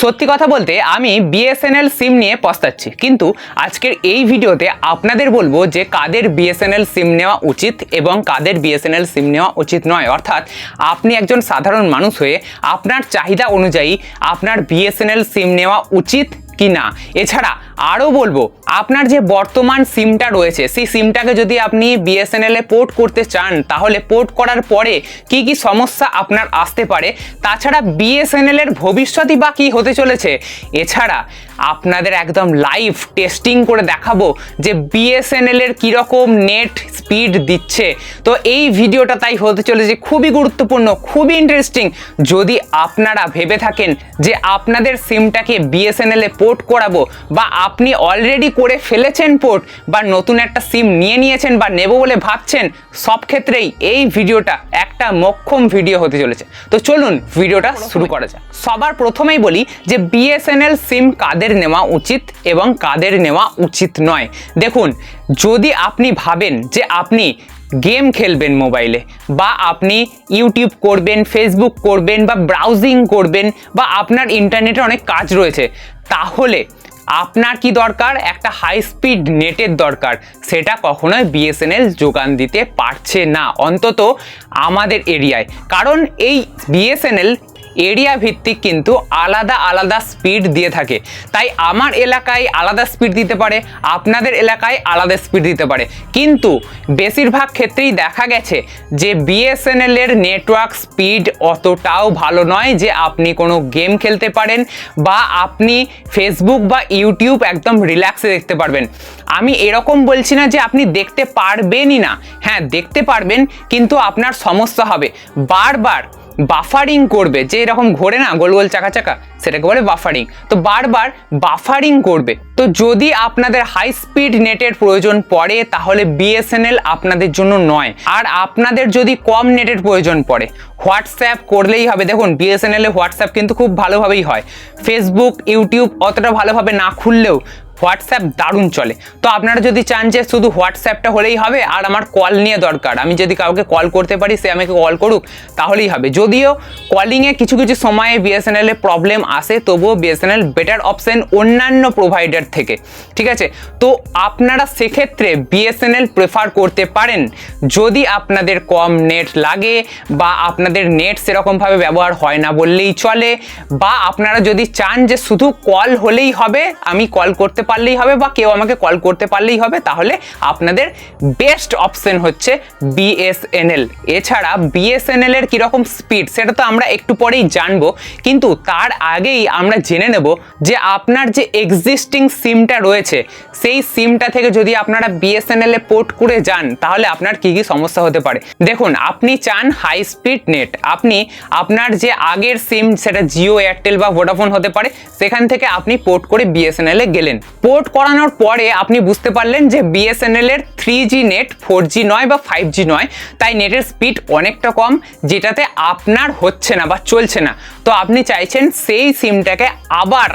সত্যি কথা বলতে আমি বিএসএনএল সিম নিয়ে পস্তাচ্ছি। কিন্তু আজকের এই ভিডিওতে আপনাদের বলব যে কাদের বিএসএনএল সিম নেওয়া উচিত এবং কাদের বিএসএনএল সিম নেওয়া উচিত নয়। অর্থাৎ আপনি একজন সাধারণ মানুষ হয়ে আপনার চাহিদা অনুযায়ী আপনার বিএসএনএল সিম নেওয়া উচিত কি না? এছাড়া আরও বলব, আপনার যে বর্তমান সিমটা রয়েছে, সেই সিমটাকে যদি আপনি বিএসএনএল এ পোর্ট করতে চান, তাহলে পোর্ট করার পরে কি কি সমস্যা আপনার আসতে পারে? তাছাড়া বিএসএনএল এর ভবিষ্যৎই বা কী হতে চলেছে? এছাড়া আপনাদের একদম লাইভ টেস্টিং করে দেখাবো যে বিএসএনএল এর কীরকম নেট স্পিড দিচ্ছে। তো এই ভিডিওটা তাই হতে চলেছে, খুবই গুরুত্বপূর্ণ, খুবই ইন্টারেস্টিং যদি আপনারা ভেবে থাকেন যে আপনাদের সিমটাকে বিএসএনএল এ পোর্ট করাবো বা আপনি অলরেডি করে ফেলেছেন পোর্ট বা নতুন একটা সিম নিয়ে নিয়েছেন বা নেব বলে ভাবছেন সব ক্ষেত্রেই এই ভিডিওটা একটা মক্ষম ভিডিও হতে চলেছে। তো চলুন ভিডিওটা শুরু করা যাক। সবার প্রথমেই বলি যে বিএসএনএল সিম কাদের নেওয়া উচিত এবং কাদের নেওয়া উচিত নয়। দেখুন যদি আপনি ভাবেন যে আপনি গেম খেলবেন মোবাইলে বা আপনি ইউটিউব করবেন ফেসবুক করবেন বা ব্রাউজিং করবেন বা আপনার ইন্টারনেটে অনেক কাজ রয়েছে তাহলে আপনার কি দরকার? একটা হাই স্পিড নেটের দরকার। সেটা কখনোই বিএসএনএল যোগান দিতে পারছে না, অন্তত আমাদের এরিয়ায় কারণ এই বিএসএনএল এরিয়া ভিত্তিক কিন্তু আলাদা আলাদা স্পিড দিয়ে থাকে। তাই আমার এলাকায় আলাদা স্পিড দিতে পারে, আপনাদের এলাকায় আলাদা স্পিড দিতে পারে। কিন্তু বেশিরভাগ ক্ষেত্রেই দেখা গেছে যে বিএসএনএল এর নেটওয়ার্ক স্পিড অতটাও ভালো নয় যে আপনি কোনো গেম খেলতে পারেন বা আপনি ফেসবুক বা ইউটিউব একদম রিল্যাক্সে দেখতে পারবেন। আমি এরকম বলছি না যে আপনি দেখতে পারবেনই না। হ্যাঁ দেখতে পারবেন, কিন্তু আপনার সমস্যা হবে। বারবার বাফারিং করবে, যে এরকম ঘোরে না, গোল গোল চাকা চাকা, সেটাকে বলে বাফারিং তো বারবার বাফারিং করবে। তো যদি আপনাদের হাই স্পিড নেটের প্রয়োজন পড়ে, তাহলে বিএসএনএল আপনাদের জন্য নয়। আর আপনাদের যদি কম নেটের প্রয়োজন পড়ে হোয়াটসঅ্যাপ করলেই হবে। দেখুন বিএসএনএল হোয়াটসঅ্যাপ কিন্তু খুব ভালোভাবেই হয়। ফেসবুক ইউটিউব অতটা ভালোভাবে না খুললেও হোয়াটসঅ্যাপ দারুণ চলে। তো আপনারা যদি চান যে শুধু হোয়াটসঅ্যাপটা হলেই হবে, আর আমার কল নিয়ে দরকার। আমি যদি কাউকে কল করতে পারি, সে আমাকে কল করুক, তাহলেই হবে। যদিও কলিংয়ে কিছু কিছু সময়ে বিএসএনএলে প্রবলেম আসে, তবুও বিএসএনএল বেটার অপশন অন্যান্য প্রোভাইডার থেকে। ঠিক আছে? তো আপনারা সেক্ষেত্রে বিএসএনএল প্রেফার করতে পারেন। যদি আপনাদের কম নেট লাগে, বা আপনাদের নেট সেরকমভাবে ব্যবহার হয় না বললেই চলে, বা আপনারা যদি চান যে শুধু কল হলেই হবে, আমি কল করতে পারলেই হবে বা কেউ আমাকে কল করতে পারলেই হবে, তাহলে আপনাদের বেস্ট অপশন হচ্ছে বিএসএনএল এছাড়া বিএসএনএল এর কীরকম স্পিড, সেটা তো আমরা একটু পরেই জানব, কিন্তু তার আগেই আমরা জেনে নেব যে আপনার যে এক্সিস্টিং সিমটা রয়েছে, সেই সিমটা থেকে যদি আপনারা বিএসএনএল এ পোর্ট করে যান, তাহলে আপনার কি কি সমস্যা হতে পারে। দেখুন, আপনি চান হাই স্পিড নেট আপনি আপনার যে আগের সিম সেটা জিও এয়ারটেল বা ভোডাফোন হতে পারে, সেখান থেকে আপনি পোর্ট করে বিএসএনএল এ গেলেন। পোর্ট করানোর পরে আপনি বুঝতে পারলেন যে বিএসএনএল এর three G net four G নয় বা ফাইভ জি নয়, তাই নেটের স্পিড অনেকটা কম, যেটাতে আপনার হচ্ছে না বা চলছে না। তো আপনি চাইছেন সেই সিমটাকে আবার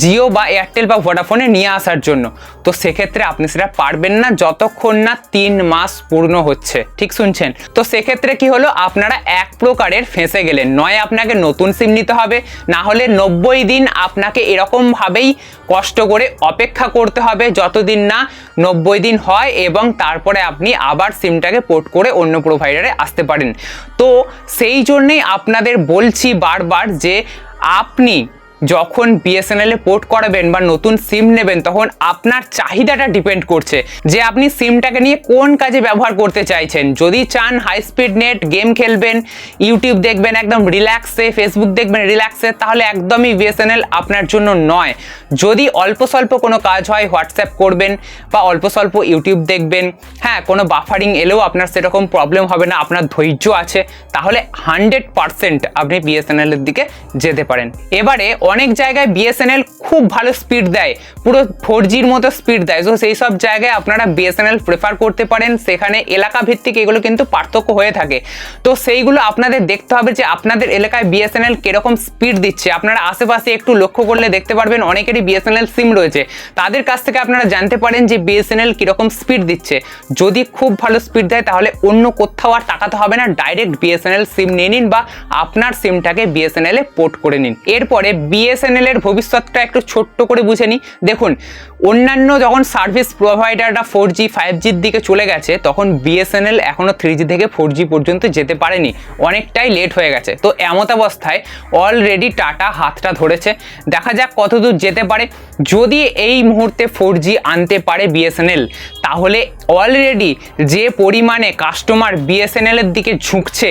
জিও বা এয়ারটেল বা ভোডাফোনে নিয়ে আসার জন্য। তো সেক্ষেত্রে আপনি সেটা পারবেন না যতক্ষণ না তিন মাস পূর্ণ হচ্ছে। ঠিক শুনছেন? তো সেক্ষেত্রে কি হলো? আপনারা এক প্রকারের ফেঁসে গেলেন। নয়, আপনাকে নতুন সিম নিতে হবে, না হলে নব্বই দিন আপনাকে এরকমভাবেই কষ্ট করে অপেক্ষা করতে হবে যতদিন না নব্বই দিন হয় এবং তারপরে আপনি আবার সিমটাকে পোর্ট করে অন্য প্রোভাইডারে আসতে পারেন। তো সেই জন্যেই আপনাদের বলছি বারবার যে আপনি যখন বিএসএনএল এ পোর্ট করাবেন বা নতুন সিম নেবেন, তখন আপনার চাহিদাটা ডিপেন্ড করছে যে আপনি সিমটাকে নিয়ে কোন কাজে ব্যবহার করতে চাইছেন। যদি চান হাই স্পিড নেট গেম খেলবেন ইউটিউব দেখবেন, একদম রিল্যাক্সে ফেসবুক দেখবেন রিল্যাক্সে তাহলে একদমই বিএসএনএল আপনার জন্য নয়। যদি অল্প স্বল্প কোনো কাজ হয়, হোয়াটসঅ্যাপ করবেন বা অল্প স্বল্প ইউটিউব দেখবেন হ্যাঁ কোনো বাফারিং এলেও আপনার সেরকম প্রবলেম হবে না, আপনার ধৈর্য আছে, তাহলে হান্ড্রেড পারসেন্ট আপনি বিএসএনএল এর দিকে যেতে পারেন। এবারে অনেক জায়গায় বিএসএনএল খুব ভালো স্পিড দেয়। পুরো ফোর জির মতো স্পিড দেয়। তো সেই সব জায়গায় আপনারা বিএসএনএল প্রেফার করতে পারেন। সেখানে এলাকা ভিত্তিক এগুলো কিন্তু পার্থক্য হয়ে থাকে। তো সেইগুলো আপনাদের দেখতে হবে যে আপনাদের এলাকায় বিএসএনএল কীরকম স্পিড দিচ্ছে। আপনারা আশেপাশে একটু লক্ষ্য করলে দেখতে পারবেন অনেকেরই বিএসএনএল সিম রয়েছে। তাদের কাছ থেকে আপনারা জানতে পারেন যে বিএসএনএল কীরকম স্পিড দিচ্ছে। যদি খুব ভালো স্পিড দেয়, তাহলে অন্য কোথাও আর টাকাতে হবে না। ডাইরেক্ট বিএসএনএল সিম নিয়ে নিন বা আপনার সিমটাকে বিএসএনএল এ পোর্ট করে নিন। এরপরে বিএসএনএল এর ভবিষ্যৎটা একটু ছোট্ট করে বুঝে নিই। দেখুন, অন্যান্য যখন সার্ভিস প্রোভাইডাররা ফোর জি ফাইভ জির দিকে চলে গেছে, তখন বিএসএনএল এখনও থ্রি জি থেকে ফোর জি পর্যন্ত যেতে পারেনি। অনেকটাই লেট হয়ে গেছে। তো এমত অবস্থায় অলরেডি টাটা হাতটা ধরেছে। দেখা যাক কতদূর যেতে পারে। যদি এই মুহূর্তে ফোর জি আনতে পারে বিএসএনএল, তাহলে অলরেডি যে পরিমাণে কাস্টমার বিএসএনএল এর দিকে ঝুঁকছে,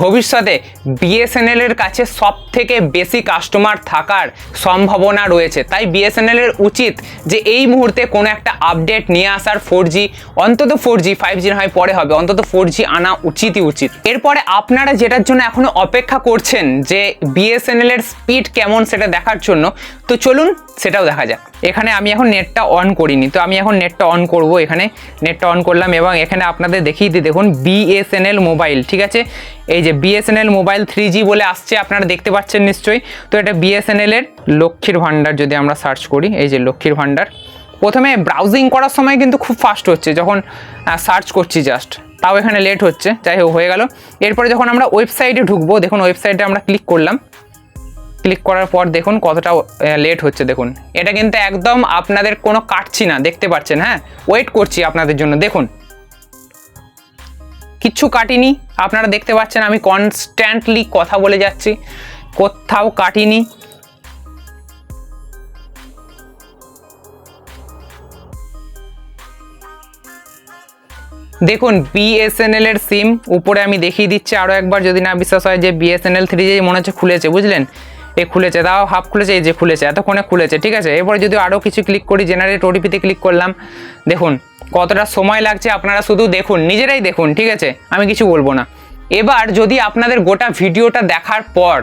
ভবিষ্যতে বিএসএনএল এর কাছে সব থেকে বেশি কাস্টমার থাকার সম্ভাবনা রয়েছে। তাই বিএসএনএলের উচিত যে এই মুহূর্তে কোনো একটা আপডেট নিয়ে আসার ফোর জি অন্তত ফোর জি ফাইভ জি হয় পরে হবে, অন্তত ফোর জি আনা উচিতই উচিত। এরপরে আপনারা যেটার জন্য এখনও অপেক্ষা করছেন যে বিএসএনএলের স্পিড কেমন সেটা দেখার জন্য, তো চলুন সেটাও দেখা যাক। এখানে আমি এখন নেটটা অন করিনি। তো আমি এখন নেটটা অন করব এখানে। নেটটা অন করলাম এবং এখানে আপনাদের দেখিয়ে দিই, দেখুন বিএসএনএল মোবাইল ঠিক আছে? এই যে বিএসএনএল মোবাইল থ্রি বলে আসছে, আপনারা দেখতে পাচ্ছেন নিশ্চয়ই। তো এটা বিএসএনএল এর লক্ষ্মীর ভাণ্ডার যদি আমরা সার্চ করি, এই যে লক্ষ্মীর ভাণ্ডার। প্রথমে ব্রাউজিং করার সময় কিন্তু খুব ফাস্ট হচ্ছে, যখন সার্চ করছি জাস্ট তাও এখানে লেট হচ্ছে, যাই হোক, হয়ে গেল। এরপরে যখন আমরা ওয়েবসাইটে ঢুকবো, দেখুন ওয়েবসাইটে আমরা ক্লিক করলাম। ক্লিক করার পর দেখুন কতটা লেট হচ্ছে, দেখুন। এটা কিন্তু একদম আপনাদের কোনো কাটছি না, দেখতে পাচ্ছেন হ্যাঁ? ওয়েট করছি আপনাদের জন্য, দেখুন। কিচ্ছু কাটিনি, আপনারা দেখতে পাচ্ছেন আমি কনস্ট্যান্টলি কথা বলে যাচ্ছি, কোথাও কাটিনি। দেখুন বিএসএনএল এর সিম উপরে আমি দেখিয়ে দিচ্ছি আরও একবার, যদি না বিশ্বাস হয় যে বিএসএনএল থ্রি জি মনে হচ্ছে খুলেছে, বুঝলেন? এ খুলেছে, তাও হাফ খুলেছে, এই যে খুলেছে, এতক্ষণে খুলেছে, ঠিক আছে? এরপরে যদি আরও কিছু ক্লিক করি জেনারেট ওটিপিতে ক্লিক করলাম, দেখুন কতটা সময় লাগছে, আপনারা শুধু দেখুন, নিজেরাই দেখুন, ঠিক আছে? আমি কিছু বলব না। এবার যদি আপনাদের গোটা ভিডিওটা দেখার পর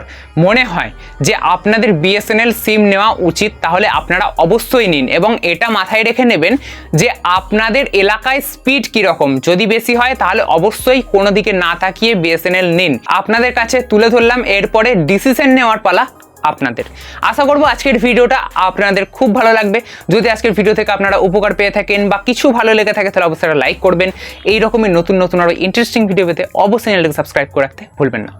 মনে হয় যে আপনাদের বিএসএনএল সিম নেওয়া উচিত, তাহলে আপনারা অবশ্যই নিন এবং এটা মাথায় রেখে নেবেন যে আপনাদের এলাকায় স্পিড কীরকম। যদি বেশি হয়, তাহলে অবশ্যই কোনো দিকে না তাকিয়ে বিএসএনএল নিন। আপনাদের কাছে তুলে ধরলাম, এরপরে ডিসিশন নেওয়ার পালা আপনাদের। আশা করব আজকের ভিডিওটা আপনাদের খুব ভালো লাগবে। যদি আজকের ভিডিও থেকে আপনারা উপকার পেয়ে থাকেন বা কিছু ভালো লেগে থাকে, তাহলে অবশ্যই লাইক করবেন। এই রকমের নতুন নতুন আরও ইন্টারেস্টিং ভিডিও পেতে অবশ্যই চ্যানেলটাকে সাবস্ক্রাইব করে রাখতে ভুলবেন না।